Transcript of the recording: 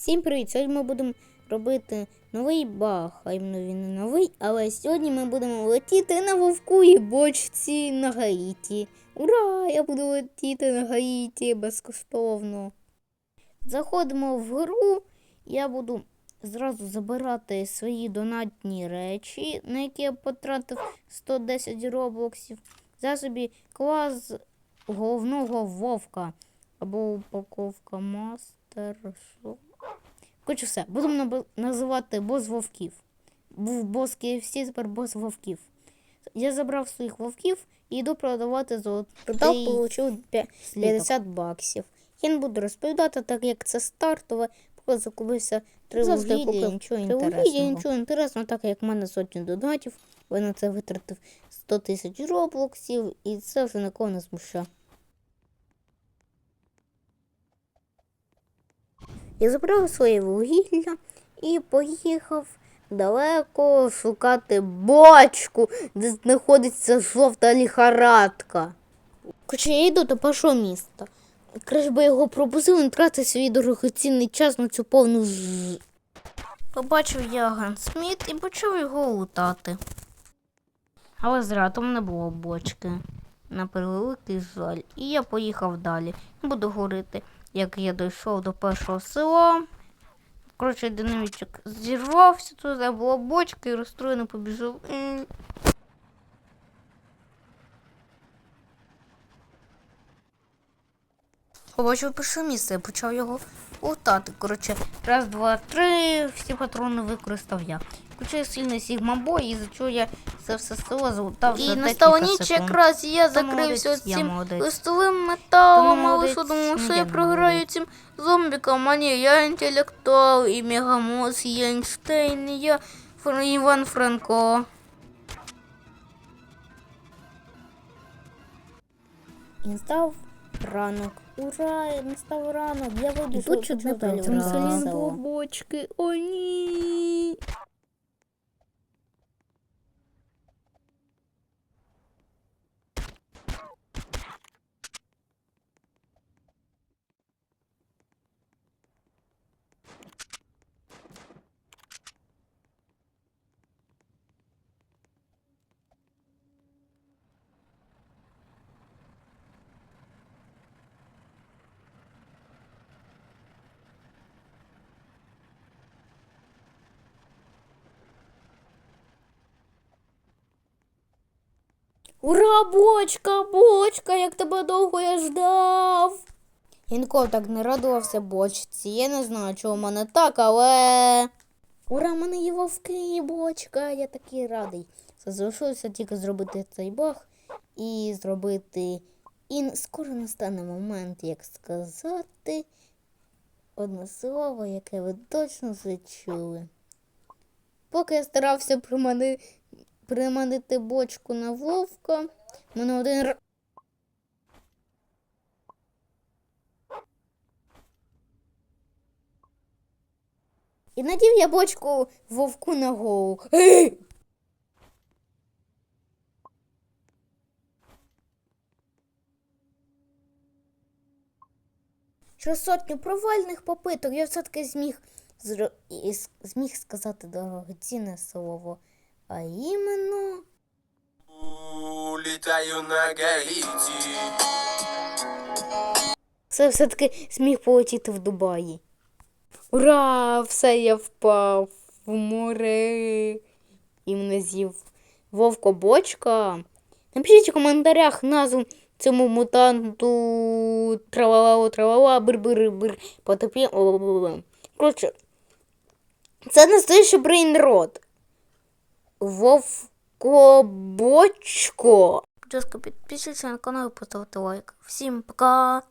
Всім привіт! Сьогодні ми будемо робити новий баг. А іменно він не новий, але сьогодні ми будемо летіти на вовку і бочці на Гаїті. Ура! Я буду летіти на Гаїті безкоштовно. Заходимо в гру. Я буду зразу забирати свої донатні речі, на які я потратив 110 роблоксів. За собі клас головного вовка. Або упаковка мастер. Що? Коротше, все. Будемо називати бос вовків. Був бос KFC, тепер бос вовків. Я забрав своїх вовків і йду продавати золото. Продав, отримав 50 баксів. Я не буду розповідати, так як це стартове, просто закупився три вугілля, купив нічого інтересного. Нічого інтересного, так як в мене сотні донатів, ви на це витратив 100 тисяч роблоксів, і це вже нікого не змушує. Я забрав своє вугілля і поїхав далеко шукати бочку, де знаходиться жовта ліхарадка. Хоча я йду до першого міста. Краще би його пропустив, не тратити свій дорогоцінний час на цю повну ж. Побачив я Гансміт і почав його лутати. Але зря там не було бочки. На превеликий жаль. І я поїхав далі. Буду говорити, як я дійшов до першого села. Коротше, динамічок зірвався, туди була бочка і розстроєно побіжав. Побачив перше місце, я почав його лутати. Коротше, раз, два, три, всі патрони використав я. Включив сильний Сігма бой, і за чого я це все село залутав за І декілька настала ніч, секунд. якраз я закрився молодець, я цим молодець. листовим металом, Та але молодець, що думав, що ну, я я програю молодець. цим зомбікам, а ні, я інтелектуал, і Мегамос, і Ейнштейн, і я Фр- Іван Франко. І настав ранок. Ура! Настав ранок. Я вийду, тут чуть не далі цьому в селі село. було бочки. О, ні. Ура, бочка, бочка, як тебе довго я ждав. Я ніколи так не радувався бочці. Я не знаю, чого в мене так, але. Ура, мене є вовки бочка. Я такий радий. Залишилося тільки зробити цей баг і зробити. І скоро настане момент, як сказати одне слово, яке ви точно вже чули. Поки я старався примани... приманити бочку на вовка, мене один р- І надів я бочку вовку на голову. Через сотню провальних попиток я все-таки зміг, зро... зміг сказати дорогоцінне слово. А іменно. Улетаю на Гаити. Це все-таки зміг полетіти в Дубаї. Ура! Все я впав в море. І мене з'їв вовко-бочка. Напишіть у коментарях назву цьому мутанту тралала тралала бир бир бир потопі. Коротше, це настоящий брейнрод. Вовко-бочко. Будь ласка, на канал і поставте лайк. Всім пока!